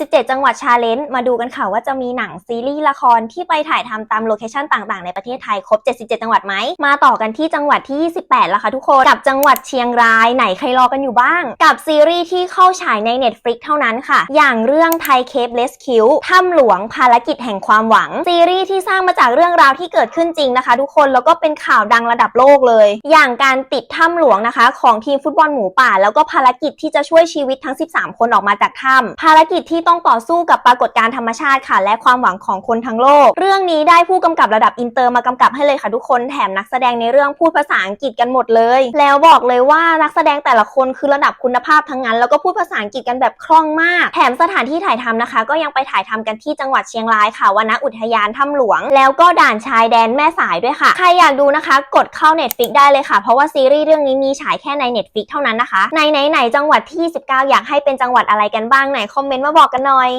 77 จังหวัดชาเลนจ์มาดูกันค่ะว่าจะมีหนังซีรีส์ละครที่ไปถ่ายทำตามโลเคชันต่างๆ ในประเทศไทยครบ 77 จังหวัดไหม มาต่อกันที่จังหวัดที่ 28 แล้วค่ะทุกคน กับจังหวัดเชียงรายไหนใครรอกันอยู่บ้าง กับซีรีส์ที่เข้าฉายใน Netflix เท่านั้นค่ะ อย่างเรื่องไทยเคปเลสคิวถ้ำหลวงภารกิจแห่งความหวัง ซีรีส์ที่สร้างมาจากเรื่องราวที่เกิดขึ้นจริงนะคะ ทุกคนแล้วก็เป็นข่าวดังระดับโลกเลย อย่างการติดถ้ำหลวงนะคะ ของทีมฟุตบอลหมูป่า แล้วก็ภารกิจที่จะช่วยชีวิตทั้ง 13 คนออกมาจากถ้ำภารกิจที่ต้องต่อสู้กับปรากฏการธรรมชาติค่ะ และความหวังของคนทั้งโลก เรื่องนี้ได้ผู้กำกับระดับอินเตอร์มากำกับให้เลยค่ะทุกคนแถมนักแสดงในเรื่องพูดภาษาอังกฤษกันหมดเลย แล้วบอกเลยว่านักแสดงแต่ละคนคือระดับคุณภาพทั้งนั้น แล้วก็พูดภาษาอังกฤษกันแบบคล่องมาก แถมสถานที่ถ่ายทำนะคะ ก็ยังไปถ่ายทำกันที่จังหวัดเชียงรายค่ะวนอุทยานถ้ำหลวง แล้วก็ด่านชายแดนแม่สายด้วยค่ะ ใครอยากดูนะคะ กดเข้า Netflix ได้เลยค่ะ เพราะว่าซีรีส์เรื่องนี้มีฉายแค่ใน Netflix เท่านั้นนะคะ ในไหนๆจังหวัดที่ 19 อยากให้เป็นจังหวัดอะไรกันบ้างไหนคอมเมนต์มาบอกกันหน่อย